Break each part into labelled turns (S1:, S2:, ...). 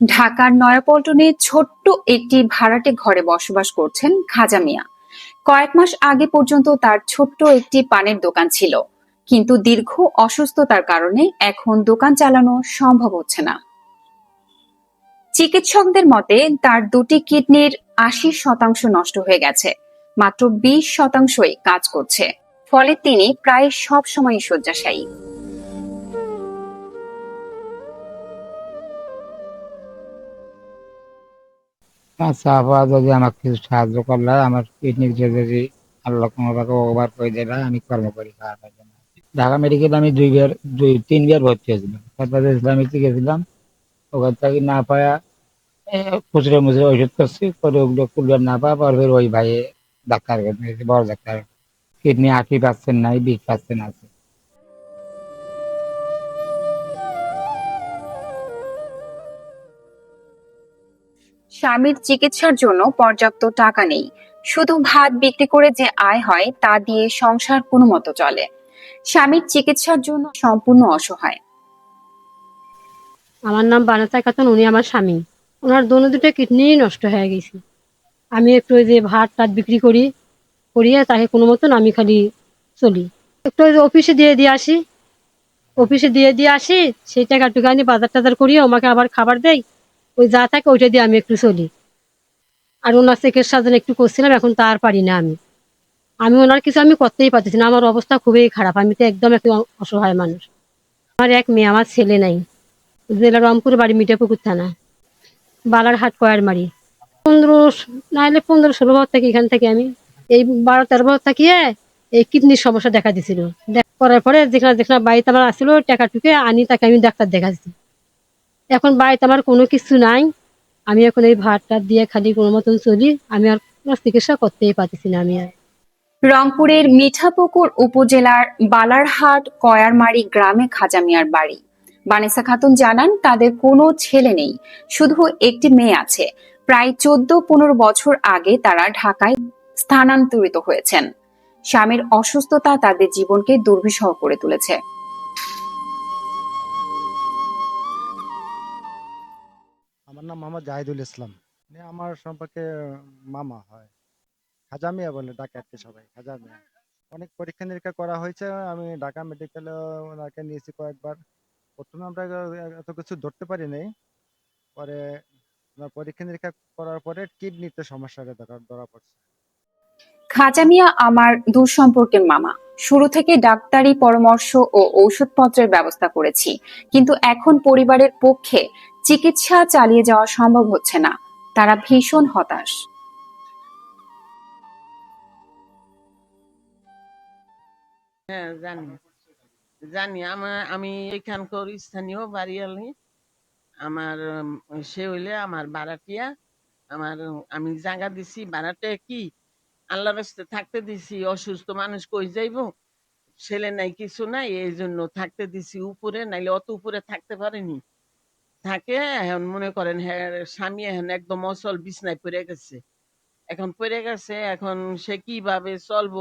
S1: ঢাকার নয়াপল্টনে ছোট্ট একটি ভাড়াটে ঘরে বসবাস করছেন খাজা মিয়া। কয়েক মাস আগে পর্যন্ত তার ছোট্ট একটি পানের দোকান ছিল, কিন্তু দীর্ঘ অসুস্থতার কারণে এখন দোকান চালানো সম্ভব হচ্ছে না। চিকিৎসকদের মতে, তার দুটি কিডনির আশি শতাংশ নষ্ট হয়ে গেছে, মাত্র বিশ শতাংশই কাজ করছে, ফলে তিনি প্রায় সব সময় শয্যাশায়ী।
S2: আচ্ছা আপা যদি আমাকে কিছু সাহায্য করলে আমার কিডনির যদি আল্লাহ কোনো ভাবে ওভার করে দেবে আমি কর্ম করি খাওয়ার জন্য। ঢাকা মেডিকেল আমি দুইবার দুই তিনবার ভর্তি হয়েছিলাম। তারপরে ইসলামিতে গেছিলাম ওখান থেকে না পায়া খুচরে মুচরে ওষুধ করছি, করে ওগুলো কুলবার না পাওয়া পর ওই ভাইয়ে ডাক্তার বড় ডাক্তার। কিডনি আশি পার্সেন্ট নাই বিশ পার্সেন্ট আছে।
S1: স্বামীর চিকিৎসার জন্য পর্যাপ্ত টাকা নেই। শুধু ভাত বিক্রি করে যে আয় হয়, তা দিয়ে সংসার কোনো মতো চলে। স্বামীর চিকিৎসার জন্য সম্পূর্ণ অসহায়।
S3: আমার নাম বানাতা খাতুন, উনি আমার স্বামী। ওনার দোনো দুটো কিডনি নষ্ট হয়ে গেছে। আমি একটু ওই যে ভাত টাত বিক্রি করি, করিয়ে তাকে কোনো মতন আমি খালি চলি। একটু ওই যে অফিসে দিয়ে দিয়ে আসি। অফিসে দিয়ে দিয়ে আসি, সেই টাকা টুকানি বাজার টাজার করিয়ে আমাকে আবার খাবার দেয়। ওই যা থাকে ওইটা দিয়ে আমি একটু চলি। আর ওনার চিকিৎসা যেন একটু করছিলাম, এখন তার পারি না আমি। আমি ওনার কিছু আমি করতেই পারতেছি না, আমার অবস্থা খুবই খারাপ। আমি তো একদম একটু অসহায় মানুষ। আমার এক মেয়ে, আমার ছেলে নাই। জেলা রংপুর বাড়ি, মিঠাপুকুর থানা। বালারহাট কয়ারমারি পনেরো নাহলে পনেরো, ষোলো বছর থেকে এখান থেকে আমি। এই বারো, তেরো বছর থাকিয়ে এই কিডনির সমস্যা দেখা দিছিল। করার পরে যেখানে যেখানে বাড়িতে আমার আসলো টাকা টুকে আনি, তাকে আমি ডাক্তার দেখাচ্ছি এখন বাড়িতে আমার কোনো কিছু নাই। আমি এখন এই ভাত টাত দিয়ে খালি কোনো মতন চলি। আমি আর চিকিৎসা করতেই পারতেছি না আমি আর।
S1: রংপুরের মিঠাপুকুর উপজেলার বালারহাট কয়ারমারি গ্রামে খাজা মিয়ার বাড়ি। বানেসা খাতুন জানান, তাদের কোনো ছেলে নেই, শুধু একটি মেয়ে আছে। প্রায় চোদ্দ পনেরো বছর আগে তারা ঢাকায় স্থানান্তরিত হয়েছেন। স্বামীর অসুস্থতা তাদের জীবনকে দুর্বিষহ করে তুলেছে।
S4: মোহাম্মদ জাহিদুল ইসলাম। উনি আমার সম্পর্কে মামা হয়। খাজা মিয়া বলে ডাকে আর কি সবাই খাজা মিয়া। অনেক পরীক্ষা নিরীক্ষা করা হয়েছে আমি ঢাকা মেডিকেলে ওনাকে নিয়েছি কয়েকবার। প্রথমে আমরা এত কিছু ধরতে পারি নাই। পরে পরীক্ষা নিরীক্ষা করার পরে কিডনিতে সমস্যাটা ধরা ধরা পড়ছে।
S1: খাজা মিয়া আমার দূর সম্পর্কের মামা। শুরু থেকে ডাক্তারি পরামর্শ ও ঔষধপত্রের ব্যবস্থা করেছি। কিন্তু এখন পরিবারের পক্ষে চিকিৎসা চালিয়ে যাওয়া সম্ভব হচ্ছে না। তারা ভীষণ হতাশ।
S5: হ্যাঁ জানি। জানি, আমার, আমি এখানকার স্থানীয় বাড়িয়ালি। আমার সে হইলে আমার বারাটিয়া আমার, আমি জায়গা দিছি। বারাটে কি? আল্লাহ রাস্তে থাকতে দিছি। অসুস্থ মানুষ কই যাইব? ছেলে নাই, কিছু নাই। এই জন্য থাকতে দিছি উপরে, নাইলে অত উপরে থাকতে পারেনি। থাকে, এখন মনে করেন হ্যাঁ স্বামী এখন একদম অচল বিছনায় পড়ে গেছে। এখন পড়ে গেছে, এখন সে কীভাবে চলবো?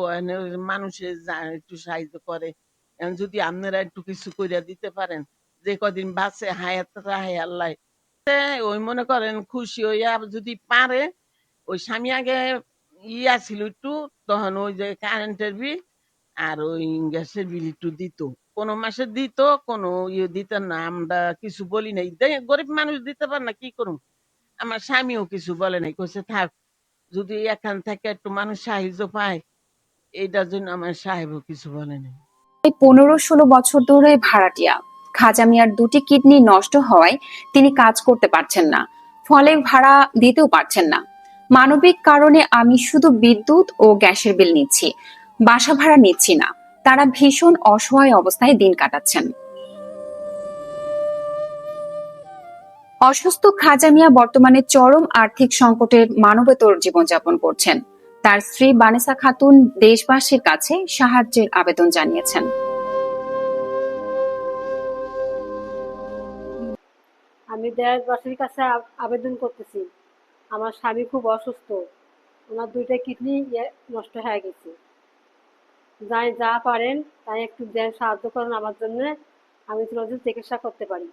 S5: মানুষের একটু সাহায্য করে। এখন যদি আপনারা একটু কিছু কইরা দিতে পারেন, যে কদিন বাঁচে হায়াত রাহে আল্লাহ। ওই মনে করেন খুশি হইয়া যদি পারে, ওই স্বামী আগে ইয়া ছিল একটু, তখন ওই যে কারেন্টের বিল আর ওই গ্যাসের বিল একটু দিত। কোনো মাসে দিত, কোনো ইয়ে দিত না, আমরা কিছু বলি নাই। দে- গরিব মানুষ দিতে পারে না, কি করুম? আমার স্বামীও কিছু বলে নাই, কইছে, থাক, যদি এখান থেকে একটু মানুষ সাহায্য পায়, এইটার জন্য আমার সাহেবও কিছু বলে নাই।
S1: প্রায় পনেরো ষোলো বছর ধরে ভাড়াটিয়া, খাজা মিয়ার দুটি কিডনি নষ্ট হওয়ায় তিনি কাজ করতে পারছেন না, ফলে ভাড়া দিতেও পারছেন না। মানবিক কারণে আমি শুধু বিদ্যুৎ ও গ্যাসের বিল নিচ্ছি বাসা ভাড়া নিচ্ছি না। তারা ভীষণ অসহায় অবস্থায় দিন কাটাচ্ছেন। অসুস্থ খাজা মিয়া বর্তমানে চরম আর্থিক সংকটের মানবেতর জীবনযাপন করছেন। তার স্ত্রী বানেসা খাতুন দেশবাসীর কাছে সাহায্যের আবেদন জানিয়েছেন।
S3: আমি দেশবাসীর কাছে আবেদন করতেছি। আমার স্বামী খুব অসুস্থ। ওনার দুইটা কিডনি নষ্ট হয়ে গেছে। যাই যা পারেন তাই একটু সাহায্য করেন আমার জন্য। আমি যেন চিকিৎসা করতে পারি।